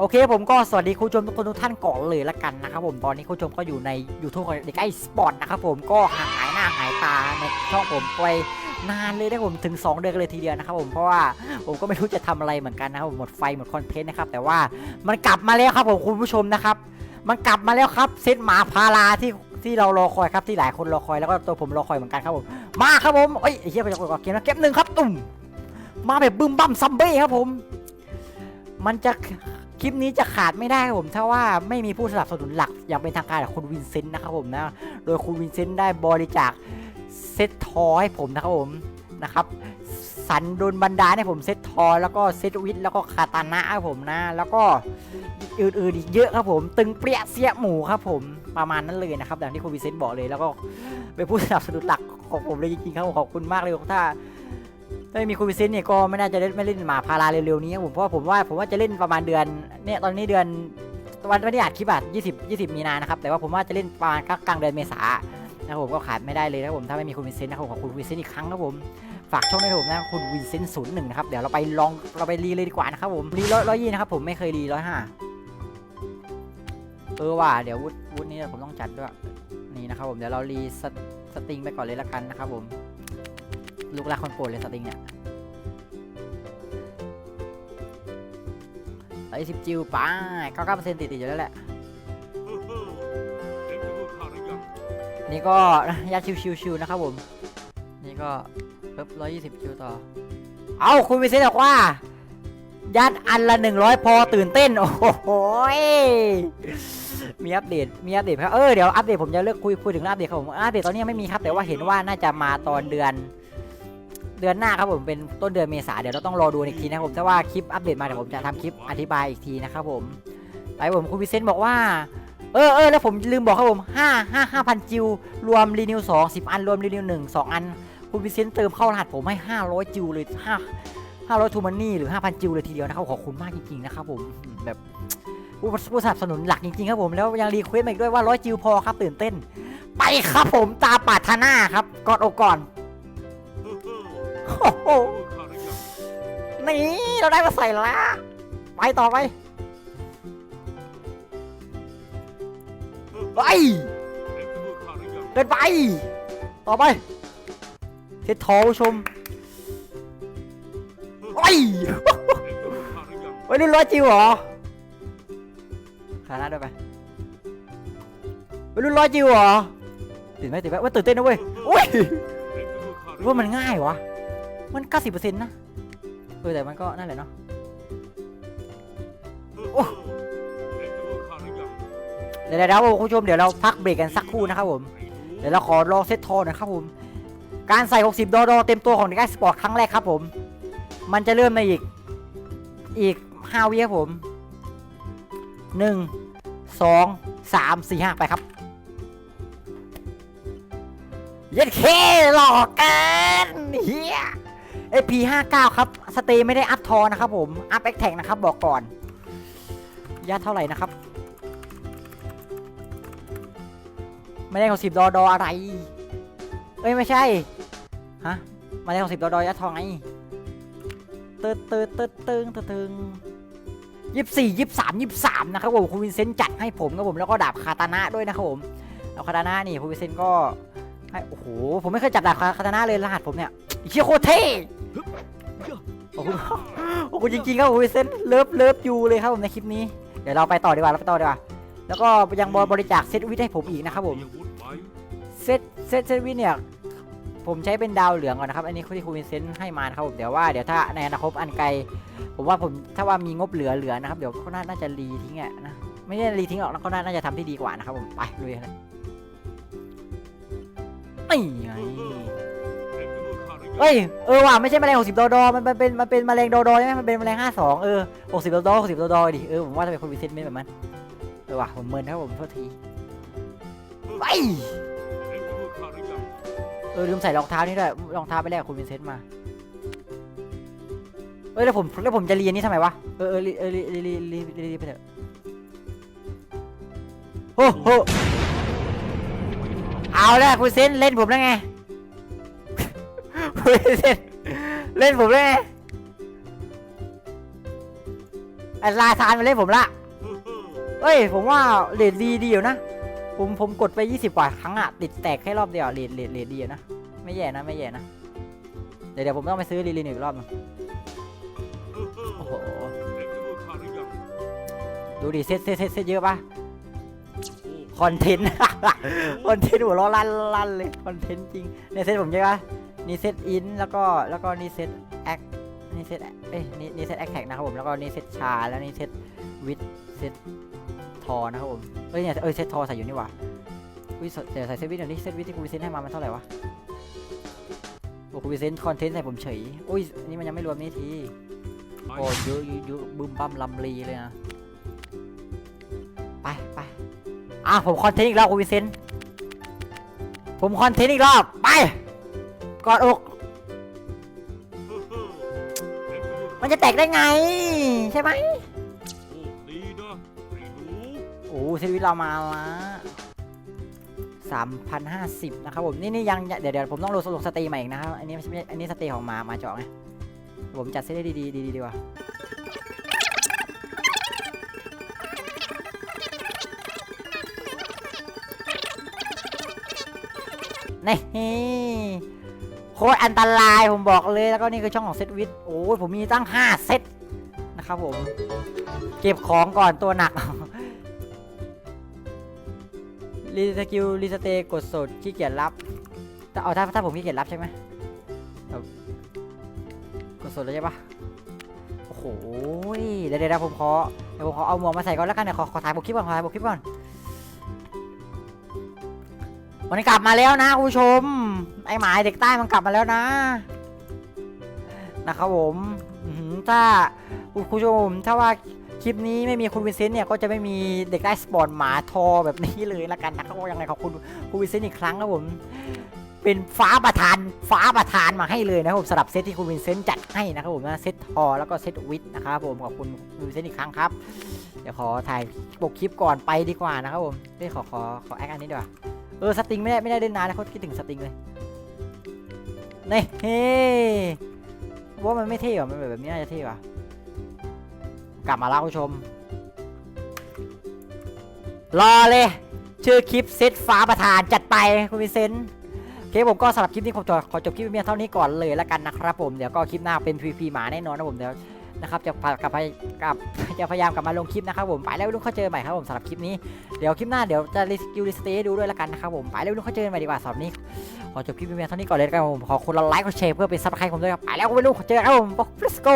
โอเคผมก็สวัสดีคุณผู้ชมทุกคนทุกท่านก่อนเลยละกันนะครับผมตอนนี้คุณผู้ชมก็อยู่ใน YouTube ของเด็กไอสปอร์ตนะครับผมก็หายหน้าหายตาในช่องผมไปนานเลยนะผมถึง 2 เดือนเลยทีเดียวนะครับผมเพราะว่าผมก็ไม่รู้จะทำอะไรเหมือนกันนะครับผมหมดไฟหมดคอนเทนต์นะครับแต่ว่ามันกลับมาแล้วครับผมคุณผู้ชมนะครับ มันกลับมาแล้วครับเซตหมาพาราที่ที่เรารอคอยครับที่หลายคนรอคอยแล้วก็ตัวผมรอคอยเหมือนกันครับผมมาครับผมเอ้ยไอ้เหี้ยไปจากเกมนะเก็บหนึ่งครับตุ่มมาแบบบึ้มบั้มซัมเบ้ครับผม มันจะ คลิปนี้จะขาดไม่ได้ครับผมถ้าว่าไม่มีผู้สนับสนุนหลัก อย่างเป็นทางการจากคุณวินเซนต์นะครับผมนะ โดยคุณวินเซนต์ได้บริจาคเซ็ตทอให้ผมนะครับผมนะครับสันโดนบันดาลให้ผมเซ็ตทอแล้วก็เซ็ตวิทแล้วก็คาตานะครับผมนะ แล้วก็อื่นๆอีกเยอะครับผม ตึงเปรี้ยเสียหมูครับผมประมาณนั้นเลยนะครับอย่างที่คุณวินเซนต์บอกเลยแล้วก็เป็นผู้สนับสนุนหลักของผมเลยจริงๆครับผมขอบคุณมากเลยถ้า ถ้าไม่มีคุณวิเซนเนี่ยก็ไม่น่าจะเล่นไม่เล่นหมาพาราเร็วๆนี้ครับผมเพราะว่าผมว่าผมว่าจะเล่นประมาณเดือนเนี่ยตอนนี้เดือนวันวันที่อัดคลิปอะ20 20 มีนานะครับแต่ว่าผมว่าจะเล่นประมาณกลางเดือนเมษานะครับผมก็ขาดไม่ได้เลยนะครับผมถ้าไม่มีคุณวินเซนต์นะครับผมขอบคุณคุณวินเซนต์อีกครั้งครับผมฝากช่องด้ผมนะคุณวินเซนต์ศูนย์หนึ่งนะครับเดี๋ยวเราไปลองเราไปรีเลยดีกว่านะครับผมรีร้อยร้อยยี่นะครับผมไม่เคยรีร้อยห้าเออว่ะเดี๋ยววุฒิวุฒินี้ผมต้องจัดด้วยนี่นะครับผมเดี๋ยวเรารีสติงไปก่อนเลยละกันนะครับผม ลูกรักคนโปรดเลยสติงเนี่ยไอ้สิบจิวไป้าเก้าเก้าเปอร์เซ็นต์ติดติดอยู่แล้วแหละเห็นตัวข้าหรือยังนี่ก็ยัดชิวชิวชิวนะครับผม นี่ก็ปึ๊บร้อยยี่สิบจิวต่อ เอาคุณวิเศษบอกว่า ยัดอันละหนึ่งร้อยพอตื่นเต้น โอ้โหยมีอัปเดต มีอัปเดตครับ เออ เดี๋ยวอัปเดตผมจะเลิกคุย คุยถึงอัปเดตครับผม อัปเดตตอนนี้ยังไม่มีครับ แต่ว่าเห็นว่าน่าจะมาตอนเดือน เดือนหน้าครับผมเป็นต้นเดือนเมษาเดี๋ยวเราต้องรอดูอีกทีนะครับผมถ้าว่าคลิปอัปเดตมาเดี๋ยวผมจะทำคลิปอธิบายอีกทีนะครับผมไปผมคุณวิเซนต์บอกว่าเออเออแล้วผมลืมบอกครับผมห้าห้าห้าพันจิวรวมรีนิวสองสิบอันรวมรีนิวหนึ่งสองอันคุณวิเซนต์เติมเข้ารหัสผมให้ห้าร้อยจิวเลยห้าห้าร้อยทูมันนี่หรือห้าพันจิวเลยทีเดียวนะครับขอบคุณมากจริงๆนะครับผมแบบผู้สนับสนุนหลักจริงๆครับผมแล้วยังรีเควสมาอีกด้วยว่าร้อยจิวพอครับตื่นเต้น ไปครับผมตาปารถนาครับกอดอกก่อน โอ้โหนี่เราได้มาใส่ละไปต่อไปไปเดินไป ต่อไปเทททอผู้ชมไปเห็นตัวข้าหรือยังไปรุ่นร้อยจิวเหรอขาหน้าด้วยไปไปรุ่นร้อยจิวเหรอตื่นไหมตื่นไหมว่าตื่นเต้นนะเว้ยโอ้ยเห็นตัวข้าหรือว่ายังมันง่ายวะ มันเก้าสิบเปอร์เซ็นต์นะเออแต่มันก็นั่นแหละเนาะเฮ้อเห็นตัวข้าหรือยังเดี๋ยวเดี๋ยวคุณผู้ชมเดี๋ยวเราพักเบรกกันสักครู่นะครับผมเดี๋ยวเราขอลองเซตโทนหนะครับผมการใส่ 60 ดอดอเต็มตัวของเด็กไอสปอร์ตครั้งแรกครับผม มันจะเริ่มในอีก อีก 5 วิครับผม 1 2 3 4 5 ไปครับ เย็ดเคหลอกกันเฮีย เอพีห้าเก้าครับสเตย์ไม่ได้อัพทอนะครับผม อัพแอคแท็กนะครับบอกก่อนยาเท่าไหร่นะครับ ไม่ได้ของสิบดอดออะไร เอ้ยไม่ใช่ ฮะมาได้ของสิบดอดอยัดทองไงเติร์ดเติร์ดเติร์ดเติร์ดเติร์ดยี่สิบสี่ยี่สิบสามยี่สิบสามนะครับผมคุณวินเซนต์จัดให้ผมครับผมแล้วก็ดาบคาตานะด้วยนะครับผมแล้วคาตานะนี่คุณวินเซนต์ก็ให้โอ้โหผมไม่เคยจับดาบคาตานะเลยรหัสผมเนี่ยเชี่ยโคตรเท่ ขอบคุณขอบคุณจริงๆครับคุณวินเซนต์เลิฟเลิฟยูเลยครับผมในคลิปนี้ เดี๋ยวเราไปต่อดีกว่าเราไปต่อดีกว่า แล้วก็ยังบริจาคเซตวิทให้ผมอีกนะครับผม เซตเซตเซตวิทเนี่ยผมใช้เป็นดาวเหลืองก่อนนะครับ อันนี้ที่คุณวินเซนต์ให้มานะครับผมเดี๋ยวว่าเดี๋ยวถ้าในอนาคตอันไกล ผมว่าผมถ้าว่ามีงบเหลือเหลือนะครับ เดี๋ยวก็น่าน่าจะรีทิ้งอะนะ ไม่ได้รีทิ้งหรอกนะก็น่าน่าจะทำที่ดีกว่านะครับผม ไปลุยนเลยนี่ไง เอ้ยเออว่ะไม่ใช่แมลงหกสิบดอดอมันเป็นมันเป็นแมลงดอดอใช่ไหมมันเป็นแมลงห้าสองเออหกสิบดอดอหกสิบดอดอดิเออผมว่าจะเป็นคนวินเซนต์เป็นแบบมันเออว่ะผมเมินครับผมโทษทีไปเออลืมใส่รองเท้านี่ด้วยรองเท้าไปแลกกับคุณวินเซนต์มาเอ้ยแล้วผมแล้วผมจะเรียนนี่ทำไมวะเออเออเออรีรีรีรีรีรีไปเถอะโอ้โหเอาแล้วคุณเซนเล่นผมแล้วไง เซนต์เล่นผมแล้วไงไอ้ลาซานมาเล่นผมละเฮ้อเฮ้อเอ้ย ผมว่าเลดดีดีอยู่นะ ผมผมกดไป 20 กว่าครั้งอะติดแตกแค่รอบเดียวเลดเลดเลดดีอยู่นะ ไม่แย่นะไม่แย่นะ เดี๋ยวเดี๋ยวผมต้องไปซื้อลีลินอีกรอบหนึงเฮ้อเฮ้อโอ้โหเห็นกระดูกข้าหรือยังดูดิเซตเซตเซตเซตเยอะปะโอ้คอนเทนต์ คอนเทนต์หัวเร้อลั่นลั่นเลย คอนเทนต์จริงเนี่ยเซตผมเยอะปะ นี่เซตอินแล้วก็แล้วก็นี่เซตแอคนี่เซตเอ้ยนี่นี่เซตแอคแท็กนะครับผมแล้วก็นี่เซตชาแล้วนี่เซตวิดเซตทอนะครับผมเอ้ยเนี่ยเอ้ยเซตทอใส่อยู่นี่ว่าอุ้ยเดี๋ยวใส่เซตวิดเดี๋ยวนี้เซตวิดที่กูวิเซนให้มามันเท่าไหร่วะโอ้กูวิเซนคอนเทนต์ใส่ผมเฉยอุ้ยนี่มันยังไม่รวมนี่ทีโอ้เยอะเยอะเยอะบึมบั้มลำลีเลยนะไปไปอะผมคอนเทนต์อีกรอบคุณวิเซนต์ผมคอนเทนต์อีกรอบไป กอดอกเฮ้อเฮ้อเห็นกระดูกมันจะแตกได้ไง ใช่ไหมโอ้ดีนะไอ้หนูโอ้เซนวิทเรามาละสามพันห้าสิบนะครับผม นี่นี่ยังเดี๋ยวเดี๋ยวผมต้องลงลงสตรีใหม่อีกนะครับ อันนี้ไม่ใช่อันนี้สตรีของมามาเจาะไง ผมจัดเซตได้ดีๆดีๆดีกว่า นี่ โคตรอันตรายผมบอกเลยแล้วก็นี่คือช่องของเซตวิทโอ้ยผมมีตั้ง 5 เซตนะครับผม เก็บของก่อนตัวหนักรีสกิลรีสเตกดสดขี้เกียจรับแต่เอาถ้าถ้าผมขี้เกียจรับใช่ไหมกดสดแล้วใช่ปะโอ้โหเดี๋ยวเดี๋ยวผมขอเดี๋ยวผมขอเอาหมวกมาใส่ก่อนแล้วกันเดี๋ยวขอขอถ่ายบกคลิปก่อนขอถ่ายบกคลิปก่อนวันนี้กลับมาแล้วนะคุณผู้ชม ไอหมายเด็กใต้มันกลับมาแล้วนะ นะครับผมถ้าคุณผู้ชมถ้าว่าคลิปนี้ไม่มีคุณวินเซนต์เนี่ยก็จะไม่มีเด็กใต้สปอร์ตหมาทอแบบนี้เลยละกันนะครับยังไงขอบคุณคุณวินเซนต์อีกครั้งครับผม เป็นฟ้าประธานฟ้าประธานมาให้เลยนะครับผมสำหรับเซตที่คุณวินเซนต์จัดให้นะครับผมนะเซตทอแล้วก็เซตวิทนะครับผมขอบคุณคุณวินเซนต์อีกครั้งครับเดี๋ยวขอถ่ายปกคลิปก่อนไปดีกว่านะครับผมเฮ้ยขอขอขอแอคอันนี้ดีกว่าเออสติงไม่ได้ไม่ได้เล่นนานนะเขาคิดถึงสติงเลย นี่เฮ้ว่ามันไม่เท่หรอมันแบบแบบนี้น่าจะเท่ว่ะกลับมาแล้วคุณผู้ชม รอเลย ชื่อคลิปเซตฟ้าประธานจัดไปคุณวิเซนต์โอเคผมก็สำหรับคลิปนี้ผมขอจบคลิปเพียงเท่านี้ก่อนเลยแล้วกันนะครับผม เดี๋ยวก็คลิปหน้าเป็นพีพีหมาแน่นอนนะผมเดี๋ยว นะครับจะกลับไปกลับจะพยายามกลับมาลงคลิปนะครับผมไปแล้วลูกเขาเจอใหม่ครับผมสำหรับคลิปนี้เดี๋ยวคลิปหน้าเดี๋ยวจะรีสกิลรีสเตย์ดูด้วยละกันนะครับผมไปแล้วลูกเขาเจอใหม่ดีกว่าสำหรับนี้ขอจบคลิปเพียงเท่านี้ก่อนเลยละครับผมขอคนละไลค์กดแชร์เพื่อเป็นซับสไครต์ผมด้วยครับไปแล้วก็ไม่รู้เจอครับผม let's go